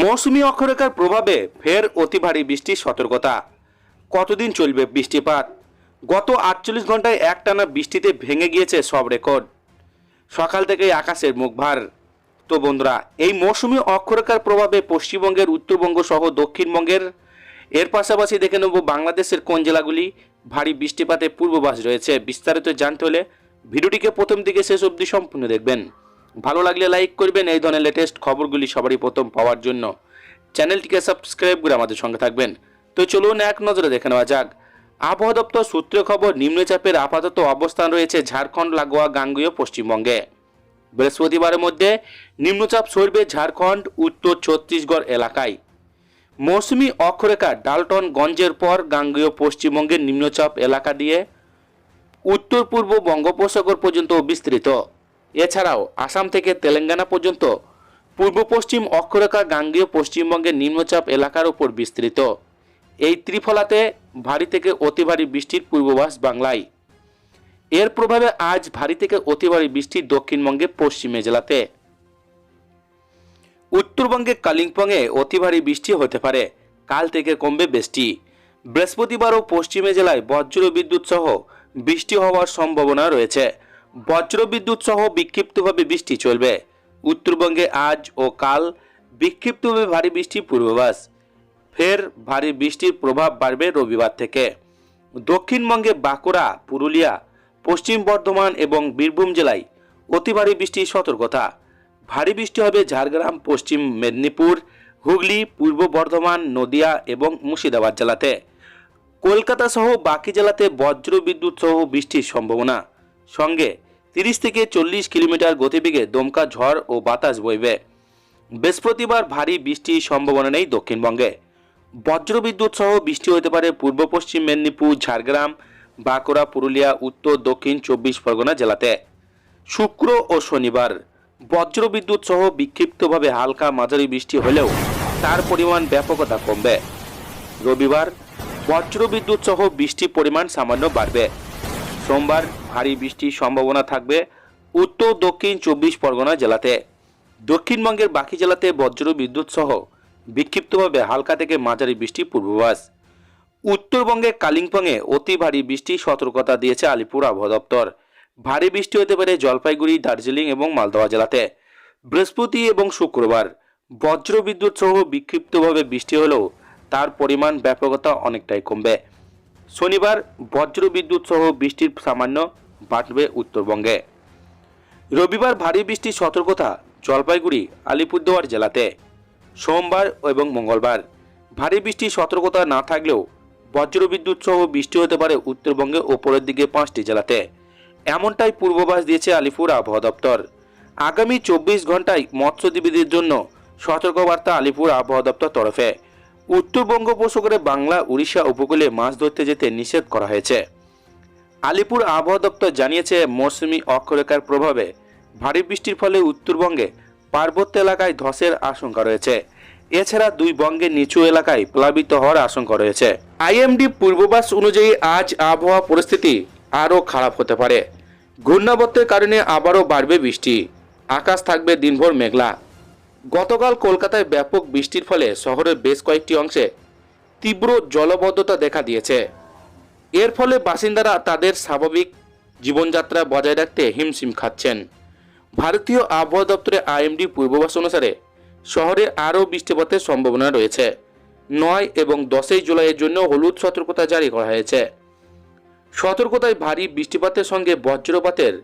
মৌসুমি অক্ষরেখার প্রভাবে ফের অতি ভারী বৃষ্টির সতর্কতা। কতদিন চলবে বৃষ্টিপাত? গত আটচল্লিশ ঘন্টায় একটানা বৃষ্টিতে ভেঙে গিয়েছে সব রেকর্ড। সকাল থেকেই আকাশের মুখ ভার। তো বন্ধুরা, এই মৌসুমি অক্ষরেখার প্রভাবে পশ্চিমবঙ্গের, উত্তরবঙ্গ সহ দক্ষিণবঙ্গের, এর পাশাপাশি দেখে নেব বাংলাদেশের কোন জেলাগুলি ভারী বৃষ্টিপাতে পূর্বাভাস রয়েছে। বিস্তারিত জানতে হলে ভিডিওটিকে প্রথম দিকে শেষ অবধি সম্পূর্ণ দেখবেন। ভালো লাগলে লাইক করবেন। এই ধরনের লেটেস্ট খবরগুলি সবারই প্রথম পাওয়ার জন্য। চ্যানেলটিকে সাবস্ক্রাইব করে আমাদের সঙ্গে থাকবেন। তো চলুন এক নজরে দেখে নেওয়া যাক। আবহাওয়া দপ্তর সূত্রে খবর, নিম্নচাপের আপাতত অবস্থান রয়েছে ঝাড়খণ্ড, লাগোয়া, গাঙ্গীয়, পশ্চিমবঙ্গে। বৃহস্পতিবারের মধ্যে নিম্নচাপ সরবে ঝাড়খণ্ড, উত্তর ছত্তিশগড় এলাকায়। মৌসুমি অক্ষরেখা ডালটনগঞ্জের পর গাঙ্গীয়, পশ্চিমবঙ্গের নিম্নচাপ এলাকা দিয়ে উত্তর পূর্ব বঙ্গোপসাগর পর্যন্ত বিস্তৃত। এছাড়াও আসাম থেকে তেলেঙ্গানা পর্যন্ত পূর্ব পশ্চিম অক্ষরেখা গাঙ্গীয় পশ্চিমবঙ্গের নিম্নচাপ এলাকার উপর বিস্তৃত। এই ত্রিফলাতে ভারী থেকে অতি ভারী বৃষ্টির পূর্বাভাস বাংলায়। এর প্রভাবে আজ ভারী থেকে অতি ভারী বৃষ্টি দক্ষিণবঙ্গে পশ্চিমে জেলাতে। উত্তরবঙ্গে কালিম্পংয়ে অতি ভারী বৃষ্টি হতে পারে, কাল থেকে কমবে বৃষ্টি। বৃহস্পতিবারও পশ্চিমে জেলায় বজ্র বিদ্যুৎ সহ বৃষ্টি হওয়ার সম্ভাবনা রয়েছে। বজ্র বিদ্যুৎ সহ বিক্ষিপ্তভাবে বৃষ্টি চলবে। উত্তরবঙ্গে আজ ও কাল বিক্ষিপ্তভাবে ভারী বৃষ্টির পূর্বাভাস। ফের ভারী বৃষ্টির প্রভাব বাড়বে রবিবার থেকে। দক্ষিণবঙ্গে বাঁকুড়া, পুরুলিয়া, পশ্চিম বর্ধমান এবং বীরভূম জেলায় অতি ভারী বৃষ্টির সতর্কতা। ভারী বৃষ্টি হবে ঝাড়গ্রাম, পশ্চিম মেদিনীপুর, হুগলি, পূর্ব বর্ধমান, নদিয়া এবং মুর্শিদাবাদ জেলাতে। কলকাতা সহ বাকি জেলাতে বজ্র বিদ্যুৎ সহ বৃষ্টির সম্ভাবনা। সঙ্গে তিরিশ থেকে চল্লিশ কিলোমিটার গতিবেগে দমকা ঝড় ও বাতাস বইবে। বৃহস্পতিবার ভারী বৃষ্টির সম্ভাবনা নেই দক্ষিণবঙ্গে। বজ্রবিদ্যুৎ সহ বৃষ্টি হতে পারে পূর্ব পশ্চিম মেদিনীপুর, ঝাড়গ্রাম, বাঁকুড়া, পুরুলিয়া, উত্তর, দক্ষিণ চব্বিশ পরগনা জেলাতে। শুক্র ও শনিবার বজ্রবিদ্যুৎ সহ বিক্ষিপ্তভাবে হালকা মাঝারি বৃষ্টি হলেও তার পরিমাণ ব্যাপকতা কমবে। রবিবার বজ্রবিদ্যুৎ সহ বৃষ্টির পরিমাণ সামান্য বাড়বে। সোমবার ভারী বৃষ্টির সম্ভাবনা থাকবে উত্তর, দক্ষিণ চব্বিশ পরগনা জেলাতে। দক্ষিণবঙ্গের বাকি জেলাতে বজ্র বিদ্যুৎ সহ বিক্ষিপ্তভাবে হালকা থেকে মাঝারি বৃষ্টির পূর্বাভাস। উত্তরবঙ্গে কালিম্পংয়ে অতি ভারী বৃষ্টির সতর্কতা দিয়েছে আলিপুর আবহাওয়া দপ্তর। ভারী বৃষ্টি হতে পারে জলপাইগুড়ি, দার্জিলিং এবং মালদহ জেলাতে। বৃহস্পতি এবং শুক্রবার বজ্র বিদ্যুৎ সহ বিক্ষিপ্তভাবে বৃষ্টি হলেও তার পরিমাণ ব্যাপকতা অনেকটাই কমবে। শনিবার বজ্র বিদ্যুৎ সহ বৃষ্টির সামান্য বাড়বে উত্তরবঙ্গে। রবিবার ভারী বৃষ্টির সতর্কতা জলপাইগুড়ি, আলিপুরদুয়ার জেলাতে। সোমবার এবং মঙ্গলবার ভারী বৃষ্টির সতর্কতা না থাকলেও বজ্রবিদ্যুৎ সহ বৃষ্টি হতে পারে উত্তরবঙ্গে ওপরের দিকে পাঁচটি জেলাতে। এমনটাই পূর্বাভাস দিয়েছে আলিপুর আবহাওয়া দপ্তর। আগামী চব্বিশ ঘন্টায় মৎস্যজীবীদের জন্য সতর্কবার্তা আলিপুর আবহাওয়া দপ্তর তরফে। উত্তর বঙ্গোপসাগরে বাংলা, উড়িষ্যা উপকূলে মাছ ধরতে যেতে নিষেধ করা হয়েছে। আলিপুর আবহাওয়া দপ্তর জানিয়েছে, মৌসুমি অক্ষরেখার প্রভাবে ভারী বৃষ্টির ফলে উত্তরবঙ্গে পার্বত্য এলাকায় ধসের আশঙ্কা রয়েছে। এছাড়া দুই বঙ্গের নিচু এলাকায় প্লাবিত হওয়ার আশঙ্কা রয়েছে। আইএমডি পূর্বাভাস অনুযায়ী আজ আবহাওয়া পরিস্থিতি আরও খারাপ হতে পারে। ঘূর্ণাবর্তের কারণে আবারও বাড়বে বৃষ্টি। আকাশ থাকবে দিনভর মেঘলা। গতকাল কলকাতায় ব্যাপক বৃষ্টির ফলে শহরের বেশ কয়েকটি অংশে তীব্র জলবদ্ধতা দেখা দিয়েছে। এর ফলে বাসিন্দারা তাদের স্বাভাবিক জীবনযাত্রা বজায় রাখতে হিমশিম খাচ্ছেন। ভারতীয় আবহাওয়া দপ্তরের আইএমডি পূর্বাভাস অনুসারে শহরে আরও বৃষ্টিপাতের সম্ভাবনা রয়েছে। নয় এবং দশই জুলাইয়ের জন্য হলুদ সতর্কতা জারি করা হয়েছে। সতর্কতায় ভারী বৃষ্টিপাতের সঙ্গে বজ্রপাতের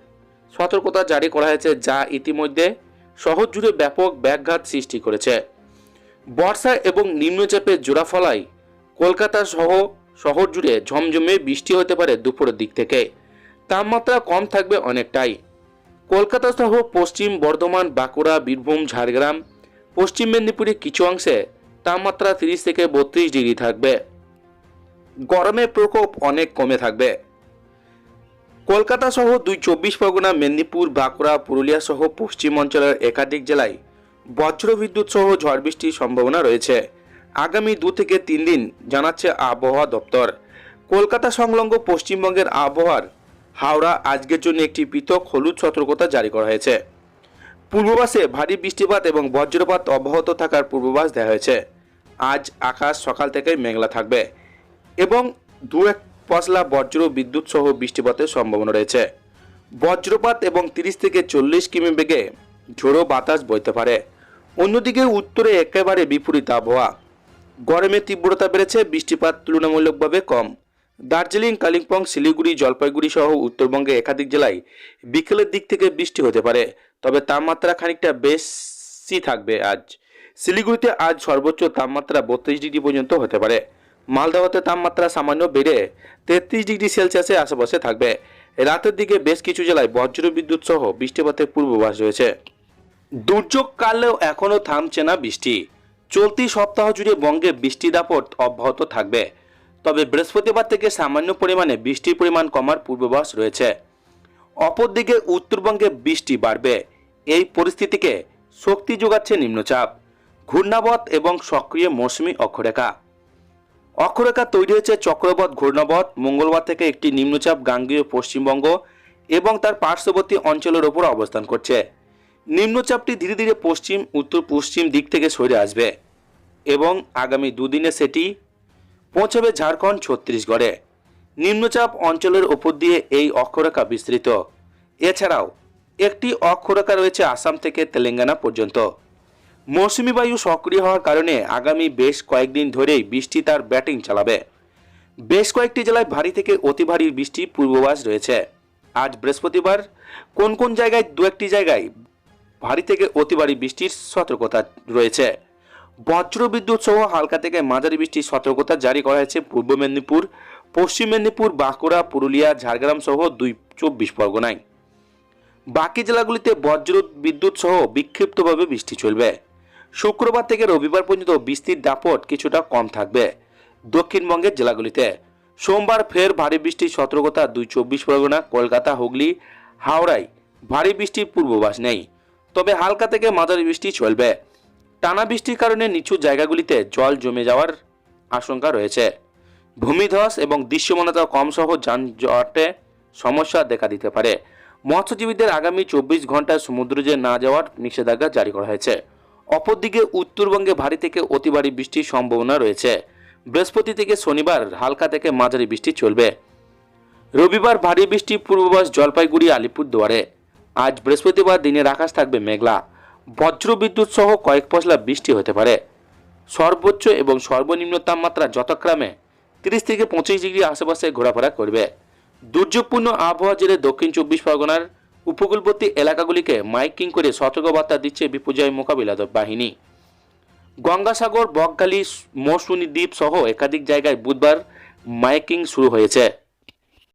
সতর্কতা জারি করা হয়েছে যা ইতিমধ্যে শহর জুড়ে ব্যাপক ব্যাঘাত সৃষ্টি করেছে। বর্ষা এবং নিম্নচাপের জোড়া ফলায় কলকাতা সহ শহর জুড়ে ঝমঝমে বৃষ্টি হতে পারে দুপুরের দিক থেকে। তাপমাত্রা কম থাকবে অনেকটাই। কলকাতা সহ পশ্চিম বর্ধমান, বাঁকুড়া, বীরভূম, ঝাড়গ্রাম, পশ্চিম মেদিনীপুরের কিছু অংশে তাপমাত্রা তিরিশ থেকে বত্রিশ ডিগ্রি থাকবে। গরমের প্রকোপ অনেক কমে থাকবে। কলকাতা সহ দুই চব্বিশ পরগনা, মেদিনীপুর, বাঁকুড়া, পুরুলিয়া সহ পশ্চিম অঞ্চলের একাধিক জেলায় বজ্রবিদ্যুৎ সহ ঝড় বৃষ্টির সম্ভাবনা রয়েছে। আগামী দু থেকে তিন দিন জানাচ্ছে আবহাওয়া দপ্তর। কলকাতা সংলগ্ন পশ্চিমবঙ্গের আবহাওয়ার হাওড়া আজকের জন্য একটি পৃথক হলুদ সতর্কতা জারি করা হয়েছে। পূর্ববাসে ভারী বৃষ্টিপাত এবং বজ্রপাত অব্যাহত থাকার পূর্বাভাস দেওয়া হয়েছে। আজ আকাশ সকাল থেকেই মেঘলা থাকবে এবং দু এক পশলা, বজ্র, বিদ্যুৎ সহ বৃষ্টিপাতের সম্ভাবনা রয়েছে। বজ্রপাত এবং তিরিশ থেকে চল্লিশ কিমি বেগে ঝোড়ো বাতাস বইতে পারে। অন্যদিকে উত্তরে একেবারে বিপরীত আবহাওয়া। গরমের তীব্রতা বেড়েছে, বৃষ্টিপাত তুলনামূলকভাবে কম। দার্জিলিং, কালিম্পং, শিলিগুড়ি, জলপাইগুড়ি সহ উত্তরবঙ্গে একাধিক জেলায় বিকেলের দিক থেকে বৃষ্টি হতে পারে, তবে তাপমাত্রা খানিকটা বেশি থাকবে আজ। শিলিগুড়িতে আজ সর্বোচ্চ তাপমাত্রা বত্রিশ ডিগ্রি পর্যন্ত হতে পারে। মালদাহতে তাপমাত্রা সামান্য বেড়ে তেত্রিশ ডিগ্রি সেলসিয়াসের আশেপাশে থাকবে। রাতের দিকে বেশ কিছু জেলায় বজ্র বিদ্যুৎ সহ বৃষ্টিপাতের পূর্বাভাস রয়েছে। দুর্যোগ কালেও এখনও থামছে না বৃষ্টি। চলতি সপ্তাহ জুড়ে বঙ্গে বৃষ্টি দাপট অব্যাহত থাকবে। তবে বৃহস্পতিবার থেকে সামান্য পরিমাণে বৃষ্টির পরিমাণ কমার পূর্বাভাস রয়েছে। অপরদিকে উত্তরবঙ্গে বৃষ্টি বাড়বে। এই পরিস্থিতিকে শক্তি যোগাচ্ছে নিম্নচাপ, ঘূর্ণাবত এবং সক্রিয় মৌসুমি অক্ষরেখা। অক্ষরেখা তৈরি হয়েছে চক্রবত ঘূর্ণাবত মঙ্গলবার থেকে একটি নিম্নচাপ গাঙ্গীয় পশ্চিমবঙ্গ এবং তার পার্শ্ববর্তী অঞ্চলের ওপর অবস্থান করছে। নিম্নচাপটি ধীরে ধীরে পশ্চিম, উত্তর পশ্চিম দিক থেকে সরে আসবে এবং আগামী দুদিনে সেটি পৌঁছবে ঝাড়খণ্ড, ছত্তিশগড়ে। নিম্নচাপ অঞ্চলের ওপর দিয়ে এই অক্ষরেখা বিস্তৃত। এছাড়াও একটি অক্ষরেখা রয়েছে আসাম থেকে তেলেঙ্গানা পর্যন্ত। মৌসুমি বায়ু সক্রিয় হওয়ার কারণে আগামী বেশ কয়েকদিন ধরেই বৃষ্টি তার ব্যাটিং চালাবে। বেশ কয়েকটি জেলায় ভারী থেকে অতি ভারী বৃষ্টি পূর্বাভাস রয়েছে। আজ বৃহস্পতিবার কোন কোন জায়গায় দু একটি জায়গায় ভারী থেকে অতি ভারী বৃষ্টির সতর্কতা রয়েছে। বজ্র বিদ্যুৎ সহ হালকা থেকে মাঝারি বৃষ্টির সতর্কতা জারি করা হয়েছে পূর্ব মেদিনীপুর, পশ্চিম মেদিনীপুর, বাঁকুড়া, পুরুলিয়া, ঝাড়গ্রাম সহ দুই চব্বিশ পরগনায়। বাকি জেলাগুলিতে বজ্র বিদ্যুৎ সহ বিক্ষিপ্তভাবে বৃষ্টি চলবে। শুক্রবার থেকে রবিবার পর্যন্ত বৃষ্টির দাপট কিছুটা কম থাকবে। দক্ষিণবঙ্গের জেলাগুলিতে সোমবার ফের ভারী বৃষ্টির সতর্কতা দুই চব্বিশ পরগনা, কলকাতা, হুগলি, হাওড়ায় ভারী বৃষ্টির পূর্বাভাস নেই। তবে হালকা থেকে মাঝারি বৃষ্টি চলবে। টানা বৃষ্টির কারণে নিচু জায়গাগুলিতে জল জমে যাওয়ার আশঙ্কা রয়েছে। ভূমিধস এবং দৃশ্যমানতা কম সহ যানজটে সমস্যা দেখা দিতে পারে। মৎস্যজীবীদের আগামী চব্বিশ ঘন্টায় সমুদ্রে না যাওয়ার নিষেধাজ্ঞা জারি করা হয়েছে। অপরদিকে উত্তরবঙ্গে ভারী থেকে অতি ভারী বৃষ্টির সম্ভাবনা রয়েছে। বৃহস্পতি থেকে শনিবার হালকা থেকে মাঝারি বৃষ্টি চলবে। রবিবার ভারী বৃষ্টি পূর্বাভাস জলপাইগুড়ি, আলিপুরদুয়ারে। আজ বৃহস্পতিবার দিনের আকাশ থাকবে মেঘলা। বজ্র বিদ্যুৎ সহ কয়েক পশলা বৃষ্টি হতে পারে। সর্বোচ্চ এবং সর্বনিম্ন তাপমাত্রা যথাক্রমে তিরিশ থেকে পঁচিশ ডিগ্রি আশেপাশে ঘোরাফেরা করবে। দুর্যোগপূর্ণ আবহাওয়া জেলে দক্ষিণ চব্বিশ পরগনার উপকূলবর্তী এলাকাগুলিকে মাইকিং করে সতর্কবার্তা দিচ্ছে বিপর্যয় মোকাবিলা বাহিনী। গঙ্গাসাগর, বকখালি, মৌসুমী দ্বীপ সহ একাধিক জায়গায় বুধবার মাইকিং শুরু হয়েছে।